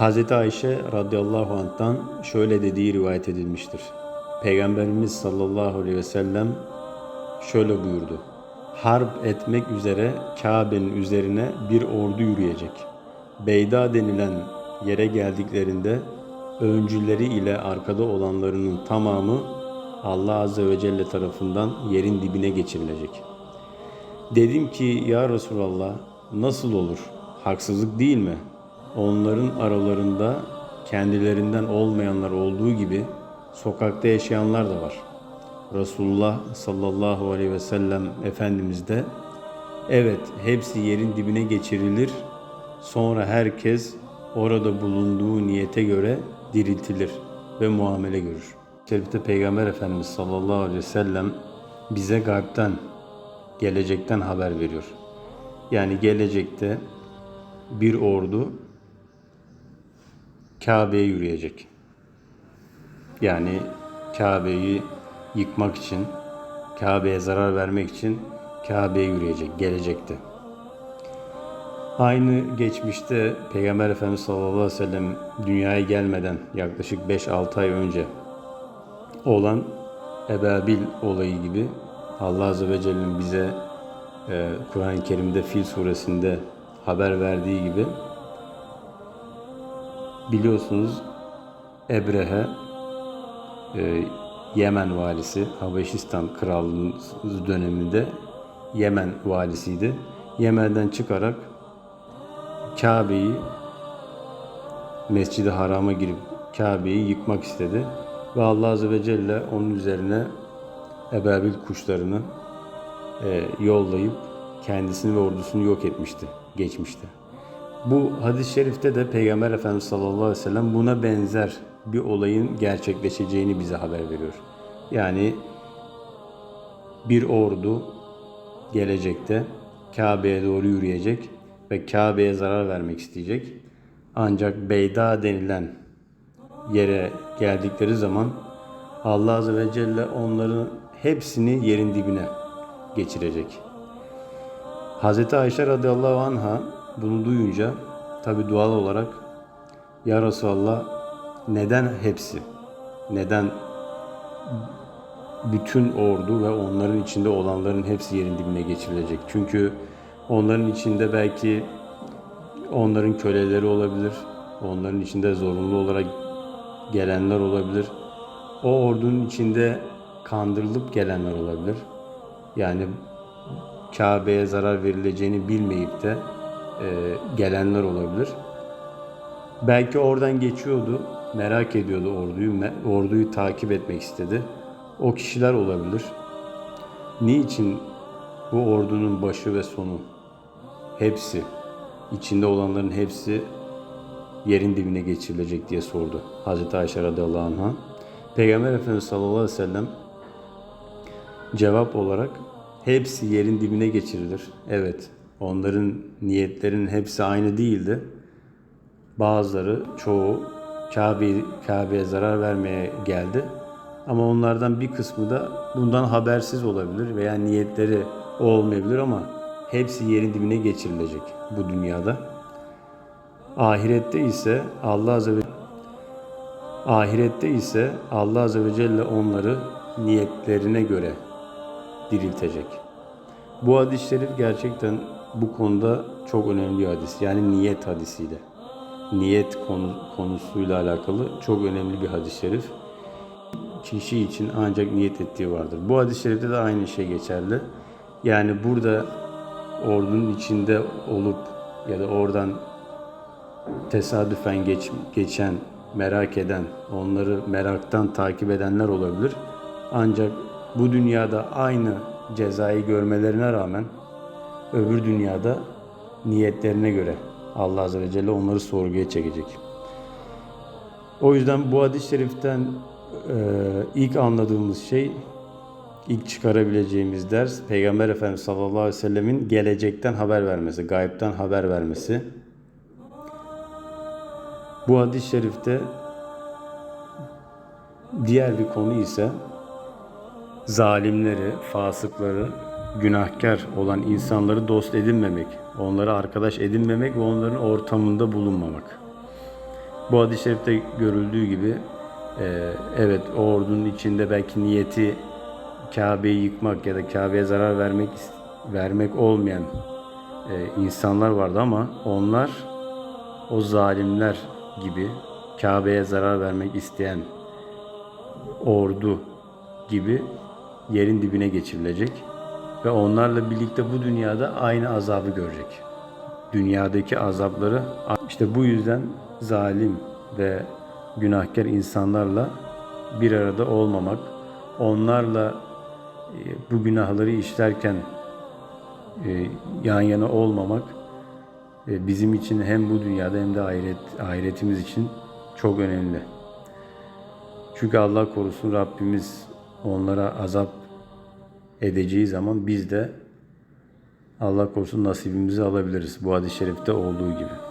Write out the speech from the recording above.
Hz. Ayşe radıyallahu anh'tan şöyle dediği rivayet edilmiştir. Peygamberimiz sallallahu aleyhi ve sellem şöyle buyurdu. Harp etmek üzere Kabe'nin üzerine bir ordu yürüyecek. Beyda denilen yere geldiklerinde öncüleri ile arkada olanlarının tamamı Allah Azze ve Celle tarafından yerin dibine geçirilecek. Dedim ki ya Resulallah nasıl olur? Haksızlık değil mi? Onların aralarında kendilerinden olmayanlar olduğu gibi sokakta yaşayanlar da var. Resulullah sallallahu aleyhi ve sellem Efendimiz de evet hepsi yerin dibine geçirilir sonra herkes orada bulunduğu niyete göre diriltilir ve muamele görür. Şerifte Peygamber Efendimiz sallallahu aleyhi ve sellem bize gaybden, gelecekten haber veriyor. Yani gelecekte bir ordu Kabe'ye yürüyecek. Yani Kabe'yi yıkmak için, Kabe'ye zarar vermek için Kabe'ye yürüyecek gelecekte. Aynı geçmişte Peygamber Efendimiz sallallahu aleyhi ve sellem dünyaya gelmeden yaklaşık 5-6 ay önce olan Ebabil olayı gibi Allah Azze ve Celle'nin bize e, Kur'an-ı Kerim'de Fil suresinde haber verdiği gibi biliyorsunuz Ebrehe e, Yemen valisi Habeşistan Krallığı döneminde Yemen valisiydi. Yemen'den çıkarak Kabe'yi Mescid-i Haram'a girip Kabe'yi yıkmak istedi. Ve Allah Azze ve Celle onun üzerine ebabil kuşlarını e, yollayıp kendisini ve ordusunu yok etmişti, geçmişti. Bu hadis-i şerifte de Peygamber Efendimiz sallallahu aleyhi ve sellem buna benzer bir olayın gerçekleşeceğini bize haber veriyor. Yani bir ordu gelecekte Kabe'ye doğru yürüyecek ve Kabe'ye zarar vermek isteyecek. Ancak Beyda denilen yere geldikleri zaman Allah Azze ve Celle onların hepsini yerin dibine geçirecek. Hz. Ayşe radıyallahu anha bunu duyunca tabi doğal olarak Ya Resulallah neden hepsi? Neden bütün ordu ve onların içinde olanların hepsi yerin dibine geçirilecek? Çünkü onların içinde belki onların köleleri olabilir. Onların içinde zorunlu olarak gelenler olabilir. O ordunun içinde kandırılıp gelenler olabilir. Yani Kabe'ye zarar verileceğini bilmeyip de gelenler olabilir. Belki oradan geçiyordu, merak ediyordu orduyu, orduyu takip etmek istedi. O kişiler olabilir. Niçin bu ordunun başı ve sonu hepsi, içinde olanların hepsi yerin dibine geçirilecek diye sordu Hazreti Ayşe radıyallahu anh'a. Peygamber Efendimiz sallallahu aleyhi ve sellem cevap olarak hepsi yerin dibine geçirilir. Evet, onların niyetlerinin hepsi aynı değildi. Bazıları, çoğu Kabe, Kabe'ye zarar vermeye geldi. Ama onlardan bir kısmı da bundan habersiz olabilir veya niyetleri olmayabilir ama hepsi yerin dibine geçirilecek bu dünyada. Ahirette ise Allah Azze ve Ahirette ise Allah Azze ve Celle onları niyetlerine göre diriltecek. Bu hadis-i şerif gerçekten bu konuda çok önemli bir hadis. Yani niyet hadisiyle. Niyet konu, konusuyla alakalı çok önemli bir hadis-i şerif. Kişi için ancak niyet ettiği vardır. Bu hadis-i şerifte de aynı şey geçerli. Yani burada ordunun içinde olup ya da oradan tesadüfen geç, geçen, merak eden, onları meraktan takip edenler olabilir. Ancak bu dünyada aynı cezayı görmelerine rağmen öbür dünyada niyetlerine göre Allah Azze ve Celle onları sorguya çekecek. O yüzden bu hadis-i şeriften e, ilk anladığımız şey, ilk çıkarabileceğimiz ders Peygamber Efendimiz sallallahu aleyhi ve sellemin gelecekten haber vermesi, gayipten haber vermesi. Bu hadis-i şerifte diğer bir konu ise zalimleri, fasıkları, günahkar olan insanları dost edinmemek, onları arkadaş edinmemek ve onların ortamında bulunmamak. Bu hadis-i şerifte görüldüğü gibi e, evet o ordunun içinde belki niyeti Kabe'yi yıkmak ya da Kabe'ye zarar vermek vermek olmayan e, insanlar vardı ama onlar o zalimler gibi Kabe'ye zarar vermek isteyen ordu gibi yerin dibine geçirilecek ve onlarla birlikte bu dünyada aynı azabı görecek. Dünyadaki azapları işte bu yüzden zalim ve günahkar insanlarla bir arada olmamak, onlarla e, bu günahları işlerken e, yan yana olmamak e, bizim için hem bu dünyada hem de ahiret ahiretimiz için çok önemli. Çünkü Allah korusun Rabbimiz onlara azap edeceği zaman biz de Allah korusun nasibimizi alabiliriz. Bu hadis-i şerifte olduğu gibi.